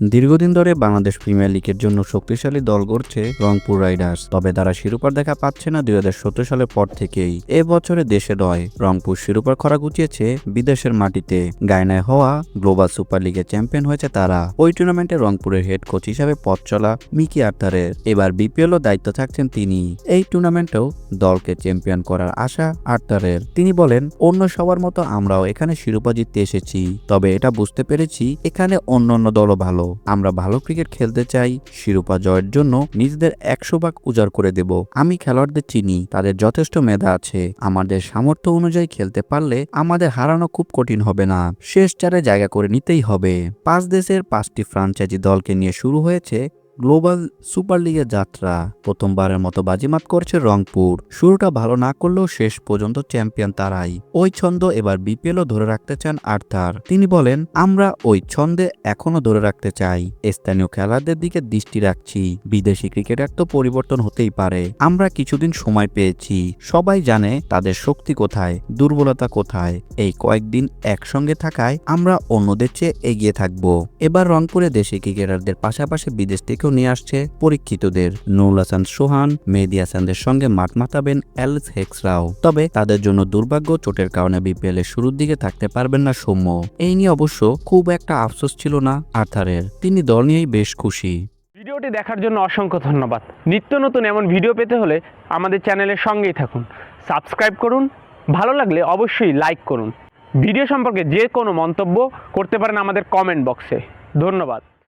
দীর্ঘদিন ধরে বাংলাদেশ প্রিমিয়ার লিগের জন্য শক্তিশালী দল গড়ছে রংপুর রাইডার্স, তবে তারা শিরোপার দেখা পাচ্ছে না দুই হাজার সতেরো সালের পর থেকেই। এ বছরে দেশে নয়, রংপুর শিরোপার খরা গুছিয়েছে বিদেশের মাটিতে। গায়নায় হওয়া গ্লোবাল সুপার লিগের চ্যাম্পিয়ন হয়েছে তারা। ওই টুর্নামেন্টে রংপুরের হেড কোচ হিসাবে পথ চলা মিকি আর্থারের এবার বিপিএল ও দায়িত্ব থাকছেন তিনি। এই টুর্নামেন্টেও দলকে চ্যাম্পিয়ন করার আশা আর্থারের তিনি বলেন, অন্য সবার মতো আমরাও এখানে শিরোপা জিততে এসেছি, তবে এটা বুঝতে পেরেছি এখানে অন্য অন্য দলও ভালো। আমরা ভালো ক্রিকেট খেলতে চাই, শিরোপা জয়ের জন্য নিজেদের একশো ভাগ উজাড় করে দেব। আমি খেলোয়াড়দের চিনি, তাদের যথেষ্ট মেধা আছে। আমাদের সামর্থ্য অনুযায়ী খেলতে পারলে আমাদের হারানো খুব কঠিন হবে না। শেষ চারে জায়গা করে নিতেই হবে। পাঁচ দেশের পাঁচটি ফ্রাঞ্চাইজি দলকে নিয়ে শুরু হয়েছে গ্লোবাল সুপার লিগের যাত্রা। প্রথমবারের মতো বাজিমাত করছে রংপুর। শুরুটা ভালো না করলেও শেষ পর্যন্ত চ্যাম্পিয়ন তারাই। ওই ছন্দ এবার বিপিএলও ধরে রাখতে চান আর্থার। তিনি বলেন, আমরা ওই ছন্দে এখনও ধরে রাখতে চাই। স্থানীয় খেলাদের দিকে দৃষ্টি রাখছি। বিদেশি ক্রিকেটার তো পরিবর্তন হতেই পারে। আমরা কিছুদিন সময় পেয়েছি। সবাই জানে তাদের শক্তি কোথায়, দুর্বলতা কোথায়। এই কয়েকদিন একসঙ্গে থাকায় আমরা অন্যদের চেয়ে এগিয়ে থাকব। এবার রংপুরে দেশি ক্রিকেটারদের পাশাপাশি বিদেশ থেকেও নিয়ে আসছে পরীক্ষিতদের। নুরুল হাসান সোহান, মেহেদি হাসানদের সঙ্গে মাঠ মাতাবেন অ্যালেক্স হেক্সরাও। তবে তাদের জন্য দুর্ভাগ্য, চোটের কারণে বিপিএল এর শুরুর দিকে থাকতে পারবেন না সৌম্য। এই নিয়ে অবশ্য খুব একটা আফসোস ছিল না আর্থারের। তিনি দল নিয়েই বেশ খুশি। ভিডিওটি দেখার জন্য অসংখ্য ধন্যবাদ। নিত্য নতুন এমন ভিডিও পেতে হলে আমাদের চ্যানেলের সঙ্গেই থাকুন। সাবস্ক্রাইব করুন, ভালো লাগলে অবশ্যই লাইক করুন। ভিডিও সম্পর্কে যে কোনো মন্তব্য করতে পারেন আমাদের কমেন্ট বক্সে। ধন্যবাদ।